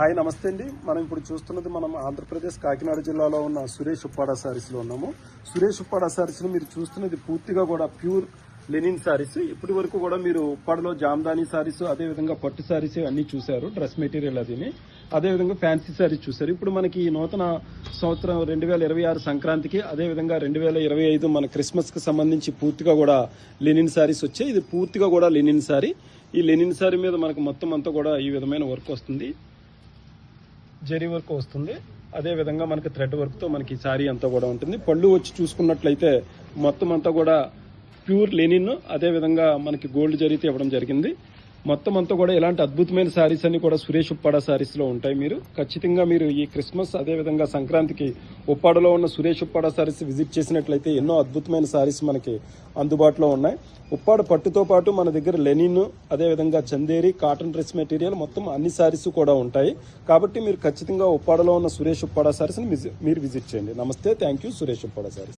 Hi నమస్తే అండి. మనం ఇప్పుడు చూస్తున్నది మనం ఆంధ్రప్రదేశ్ కాకినాడ జిల్లాలో ఉన్న సురేష్ ఉప్పాడ శారీస్లో ఉన్నాము. సురేష్ ఉప్పాడ సారీస్లో మీరు చూస్తున్నది పూర్తిగా కూడా ప్యూర్ లెనిన్ సారీస్ ఇప్పటి వరకు కూడా మీరు ఉప్పాడలో జామ్దాని శారీస్ అదేవిధంగా పట్టు శారీస్ అన్నీ చూశారు డ్రెస్ మెటీరియల్ అదిని. అదేవిధంగా ఫ్యాన్సీ సారీస్ చూశారు. ఇప్పుడు మనకి ఈ నూతన సంవత్సరం రెండు వేల ఇరవై ఆరు సంక్రాంతికి అదేవిధంగా రెండు వేల ఇరవై ఐదు మన క్రిస్మస్కి సంబంధించి పూర్తిగా కూడా లెనిన్ శారీస్ వచ్చాయి. ఇది పూర్తిగా కూడా లెనిన్ సారీ ఈ లెనిన్ సారీ మీద మనకు మొత్తం అంతా కూడా ఈ విధమైన వర్క్ వస్తుంది. జరీ వర్క్ వస్తుంది. అదే విధంగా మనకి థ్రెడ్ వర్క్తో మనకి ఈ సారీ అంతా కూడా ఉంటుంది. పళ్ళు వచ్చి చూసుకున్నట్లయితే మొత్తం అంతా కూడా ప్యూర్ లెనిన్ అదే విధంగా మనకి గోల్డ్ జరిగితే ఇవ్వడం జరిగింది. మొత్తం అంతా కూడా ఇలాంటి అద్భుతమైన శారీస్ అన్ని కూడా సురేష్ ఉప్పాడ శారీస్లో ఉంటాయి మీరు. ఖచ్చితంగా మీరు ఈ క్రిస్మస్ అదేవిధంగా సంక్రాంతికి ఉప్పాడలో ఉన్న సురేష్ ఉప్పాడ సారీస్ విజిట్ చేసినట్లయితే ఎన్నో అద్భుతమైన సారీస్ మనకి అందుబాటులో ఉన్నాయి. ఉప్పాడ పట్టుతో పాటు మన దగ్గర లెనిన్ అదే విధంగా చందేరి కాటన్ డ్రెస్ మెటీరియల్ మొత్తం అన్ని సారీస్ కూడా ఉంటాయి. కాబట్టి మీరు ఖచ్చితంగా ఉప్పాడలో ఉన్న సురేష్ ఉప్పాడ శారీస్ని మీరు విజిట్ చేయండి. నమస్తే థ్యాంక్ యూ సురేష్ ఉప్పాడ సారీస్